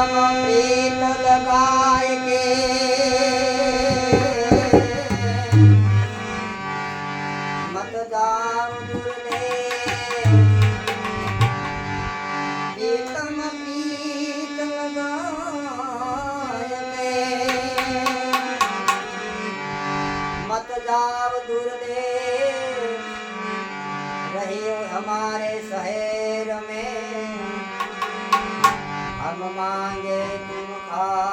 નામ પ્રેત લગાય કે મતદાન દુર્ગ માંગે તું ખા